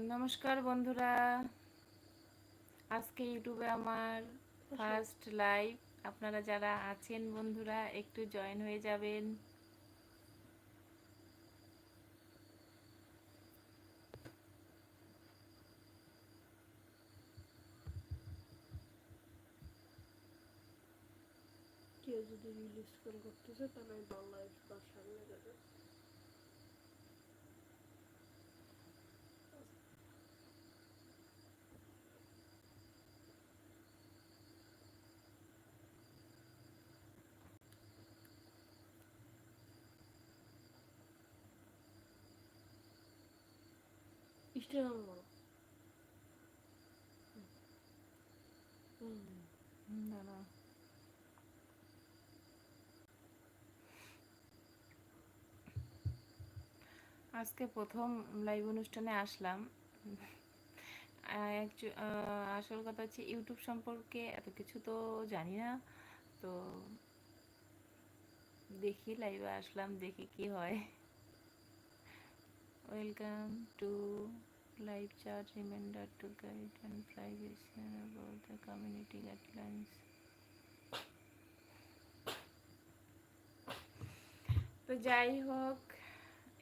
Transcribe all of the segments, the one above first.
নমস্কার বন্ধুরা। আজকে ইউটিউবে আমার ফার্স্ট লাইভ। আপনারা যারা আছেন বন্ধুরা, একটু জয়েন হয়ে যাবেন। কেউ যদি রিলিজ করে করতেছে, তাহলে তার সামনে যাবে। আজকে প্রথম লাইভ অনুষ্ঠানে আসলাম। আসল কথা হচ্ছে ইউটিউব সম্পর্কে এত কিছু তো জানি না। তো দেখি লাইভে আসলাম, দেখি কি হয়। Welcome to live chat reminder to guide and privacy about the community guidelines তো যাই হোক,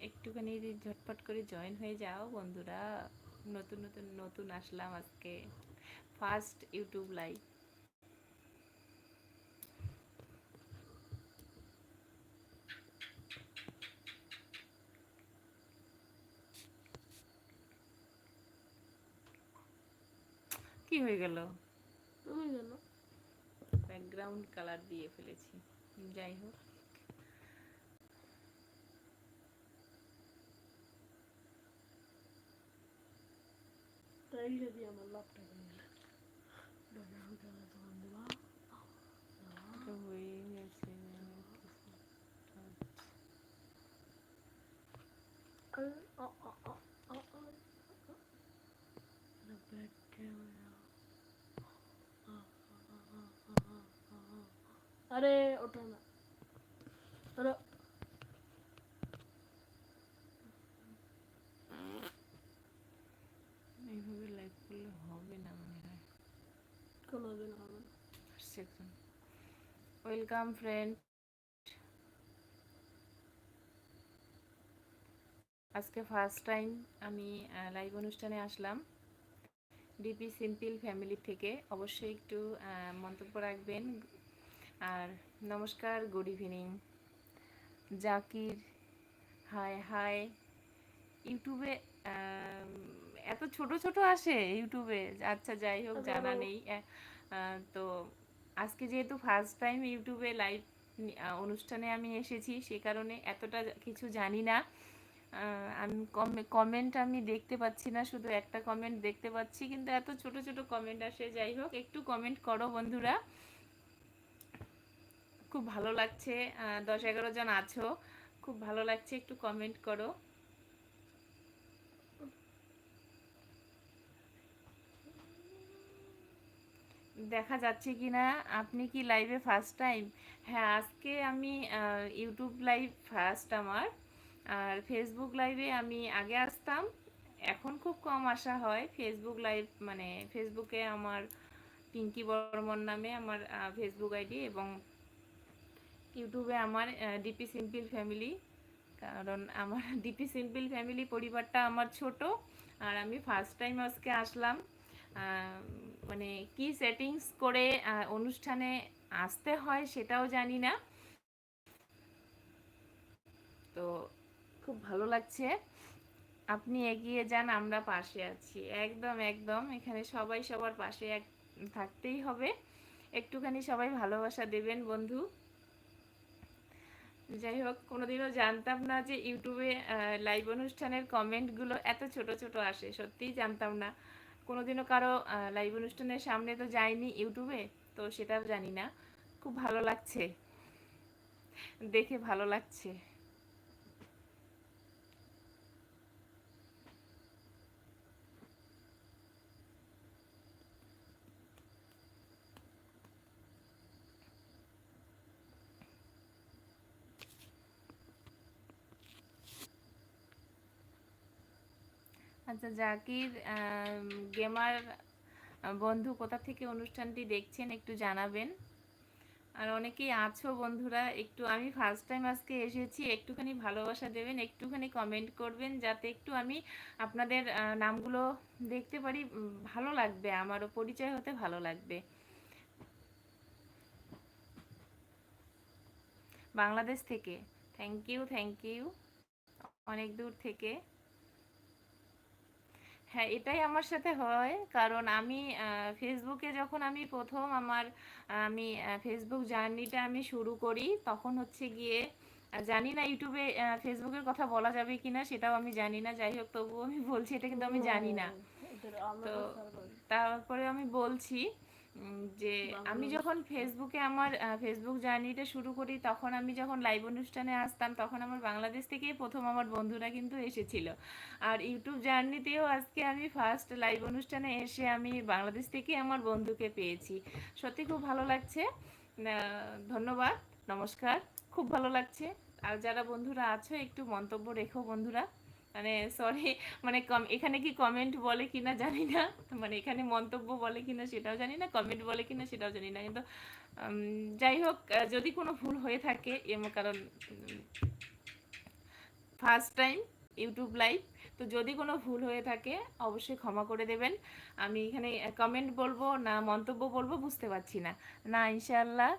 একটুখানি ঝটপট করে জয়েন হয়ে যাও বন্ধুরা। নতুন নতুন নতুন আসলাম আজকে। ফার্স্ট ইউটিউব লাইভ কি হয়ে গেল? জানো ব্যাকগ্রাউন্ড কালার দিয়ে ফেলেছি। যাই হোক। তাই যদি আমার লাভটা হয়ে গেল। ব্যাকগ্রাউন্ড কালার তখন দেবা হয়ে গেছে। আরে ওটা না। আরে এইভাবে লাইভ করলে হবে না মনে হয়। কোনোদিন হবে না। সেকশন ওয়েলকাম ফ্রেন্ড আজকে ফার্স্ট টাইম আমি লাইভ অনুষ্ঠানে আসলাম। ডিপি সিম্পল ফ্যামিলি থেকে। অবশ্যই একটু মন্তব্য রাখবেন। আর নমস্কার good evening Zakir hi hi ইউটিউবে এত ছোট ছোট আসে ইউটিউবে। আচ্ছা যাই হোক জানা নেই। তো আজকে যেহেতু ফার্স্ট টাইম ইউটিউবে লাইভ অনুষ্ঠানে আমি এসেছি সে কারণে এতটা কিছু জানি না। আমি কমেন্ট আমি দেখতে পাচ্ছি না শুধু একটা কমেন্ট দেখতে পাচ্ছি কিন্তু এত ছোট ছোট কমেন্ট আসে। যাই হোক একটু কমেন্ট করো বন্ধুরা। খুব ভালো লাগছে। দশ এগারো জন আছো। খুব ভালো লাগছে, একটু কমেন্ট করো। দেখা যাচ্ছে কি না আপনি কি লাইভে ফার্স্ট টাইম হ্যাঁ আজকে আমি ইউটিউব লাইভ ফার্স্ট আমার। আর ফেসবুক লাইভে আমি আগে আসতাম, এখন খুব কম আসা হয়। ফেসবুক লাইভ মানে ফেসবুকে আমার পিঙ্কি বর্মন নামে আমার ফেসবুক আইডি এবং ইউটিউবে আমার ডিপি সিম্পল ফ্যামিলি কারণ আমার ডিপি সিম্পল ফ্যামিলি পরিবারটা আমার ছোট, আর আমি ফার্স্ট টাইম আজকে আসলাম। মানে কি সেটিংস করে অনুষ্ঠানে আসতে হয় সেটাও জানি না। তো খুব ভালো লাগছে। আপনি এগিয়ে যান, আমরা পাশে আছি। একদম একদম, এখানে সবাই সবার পাশে এক, থাকতেই হবে। একটুখানি সবাই ভালোবাসা দেবেন বন্ধু। যাই হোক, কোনোদিনও জানতাম না যে ইউটিউবে লাইভ অনুষ্ঠানের কমেন্টগুলো এত ছোট ছোট আসে, সত্যিই জানতাম না। কোনোদিনও কারও লাইভ অনুষ্ঠানের সামনে তো যায়নি ইউটিউবে, তো সেটাও জানি না। খুব ভালো লাগছে। দেখে ভালো লাগছে। আচ্ছা জাকির গেমার বন্ধু কোথা থেকে অনুষ্ঠানটি দেখছেন একটু জানাবেন। আর অনেকেই আছো বন্ধুরা, একটু আমি ফার্স্ট টাইম আজকে এসেছি, একটুখানি ভালোবাসা দেবেন, একটুখানি কমেন্ট করবেন, যাতে একটু আমি আপনাদের নামগুলো দেখতে পারি ভালো লাগবে, আমারও পরিচয় হতে ভালো লাগবে। বাংলাদেশ থেকে। থ্যাংক ইউ থ্যাংক ইউ অনেক দূর থেকে। হ্যাঁ এটাই আমার সাথে হয়। কারণ আমি ফেসবুকে যখন আমি প্রথম আমার আমি ফেসবুক জার্নিটা আমি শুরু করি তখন হচ্ছে গিয়ে জানি না ইউটিউবে ফেসবুকের কথা বলা যাবে কিনা সেটাও আমি জানি না। যাই হোক তবুও আমি বলছি এটা কিন্তু আমি জানি না। তো। তারপরে আমি বলছি যে আমি যখন ফেসবুকে আমার ফেসবুক জার্নিটা শুরু করি তখন আমি যখন লাইভ অনুষ্ঠানে আসতাম তখন আমার বাংলাদেশ থেকেই প্রথম আমার বন্ধুরা কিন্তু এসেছিল। আর ইউটিউব জার্নিতেও আজকে আমি ফার্স্ট লাইভ অনুষ্ঠানে এসে আমি বাংলাদেশ থেকেই আমার বন্ধুকে পেয়েছি। সত্যি খুব ভালো লাগছে। ধন্যবাদ নমস্কার খুব ভালো লাগছে। আর যারা বন্ধুরা আছো একটু মন্তব্য রেখো বন্ধুরা। মানে সরি মানে কম এখানে কি কমেন্ট বলে কিনা জানি না। মানে এখানে মন্তব্য বলে কিনা সেটাও জানি না কমেন্ট বলে কিনা সেটাও জানি না। কিন্তু যাই হোক যদি কোনো ভুল হয়ে থাকে এম কারণ ফার্স্ট টাইম ইউটিউব লাইভ তো যদি কোনো ভুল হয়ে থাকে অবশ্যই ক্ষমা করে দেবেন। আমি এখানে কমেন্ট বলব না মন্তব্য বলব বুঝতে পারছি না। না ইনশাআল্লাহ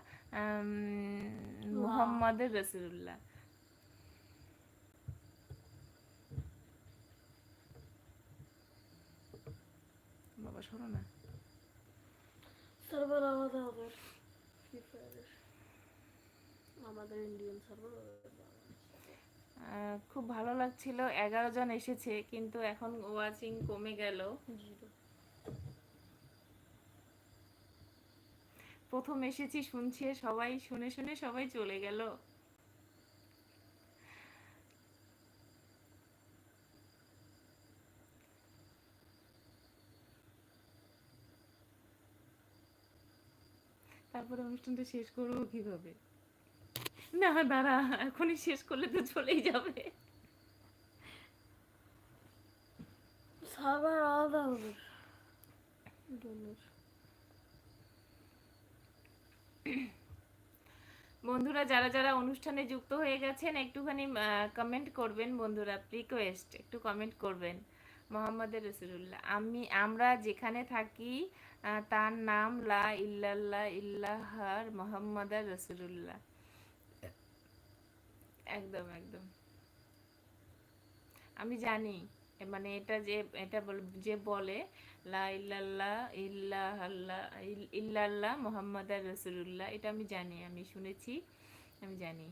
মুহাম্মদ রসুল্লাহ শোনো না সার্ভার আলাদা ওদের ফ্রি ফায়ারের আমাদের ইন্ডিয়ান সার্ভার খুব ভালো লাগছিল। এগারো জন এসেছে কিন্তু এখন ওয়াচিং কমে গেল। প্রথম এসেছি শুনছে সবাই শুনে শুনে সবাই চলে গেল। তারপরে অনুষ্ঠানটা শেষ করব কীভাবে? না দাঁড়া এখনই শেষ করলে তো চলেই যাবে। সার্ভার আলাদা ডোনের বন্ধুরা। যারা যারা অনুষ্ঠানে যুক্ত হয়ে গেছেন একটুখানি কমেন্ট করবেন বন্ধুরা রিকোয়েস্ট একটু কমেন্ট করবেন। মোহাম্মদ রসুল্লাহ আমি, আমরা যেখানে থাকি তার নাম লা ইল্লাল্লাহ ইল্লাহার মোহাম্মদ রসুল্লাহ একদম একদম। আমি জানি মানে এটা যে এটা যে বলে, লা ইল্লাল্লাহ ইল্লাহাল্লাহ ইল- ইল্লাল্লাহ মোহাম্মদ রসুল্লাহ এটা আমি জানি, আমি শুনেছি, আমি জানি।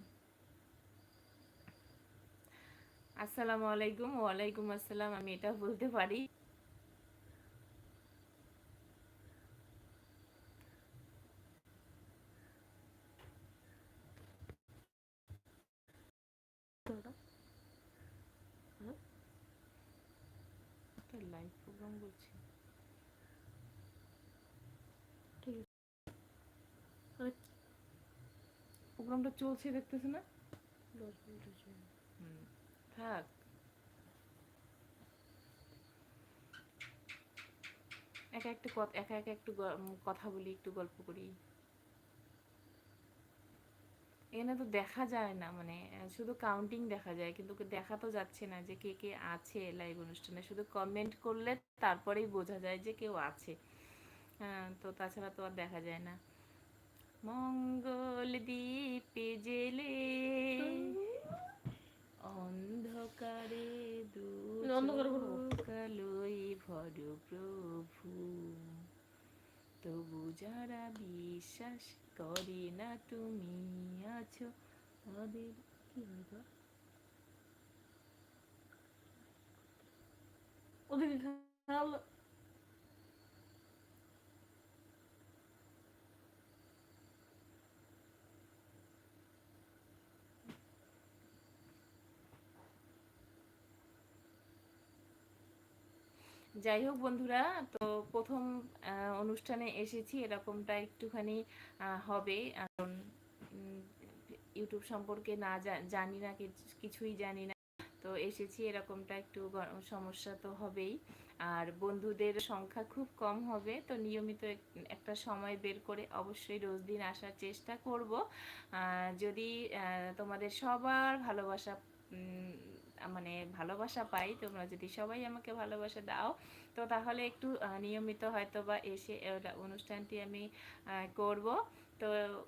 আসসালামু আলাইকুম ওয়ালাইকুম আসসালাম। আমি এটা বলতে পারি। লাইভ প্রোগ্রাম বলছি। প্রোগ্রামটা চলছে দেখতেছে না? দশ মিনিটের জন্য। হুম, থাক। একা একটু একা একা একটু কথা বলি, একটু গল্প করি। এখানে তো দেখা যায় না মানে শুধু কাউন্টিং দেখা যায়, কিন্তু দেখা তো যাচ্ছে না যে কে কে আছে লাইভ অনুষ্ঠানে। শুধু কমেন্ট করলে তারপরেই বোঝা যায় যে কেউ আছে। হ্যাঁ তো তাছাড়া তো আর দেখা যায় না। মঙ্গল দ্বীপে জেলে অন্ধকারে। কালোই ভর প্রভু তবু যারা বিশ্বাস করে না তুমি আছো তাদের কি? ওদিকে যাই হোক বন্ধুরা, তো প্রথম অনুষ্ঠানে এসেছি, এরকমটা একটুখানি হবে। কারণ ইউটিউব সম্পর্কে না জানি না, কিছ- কিছুই জানি না। তো এসেছি, এরকমটা একটু সমস্যা তো হবেই। আর বন্ধুদের সংখ্যা খুব কম হবে, তো নিয়মিত একটা সময় বের করে অবশ্যই রোজ দিন আসার চেষ্টা করব। যদি তোমাদের সবার ভালোবাসা মানে ভালোবাসা পাই, তোমরা যদি সবাই আমাকে ভালোবাসা দাও, তো তাহলে একটু নিয়মিত হয়তো বা এসে অনুষ্ঠানটি আমি করব। তো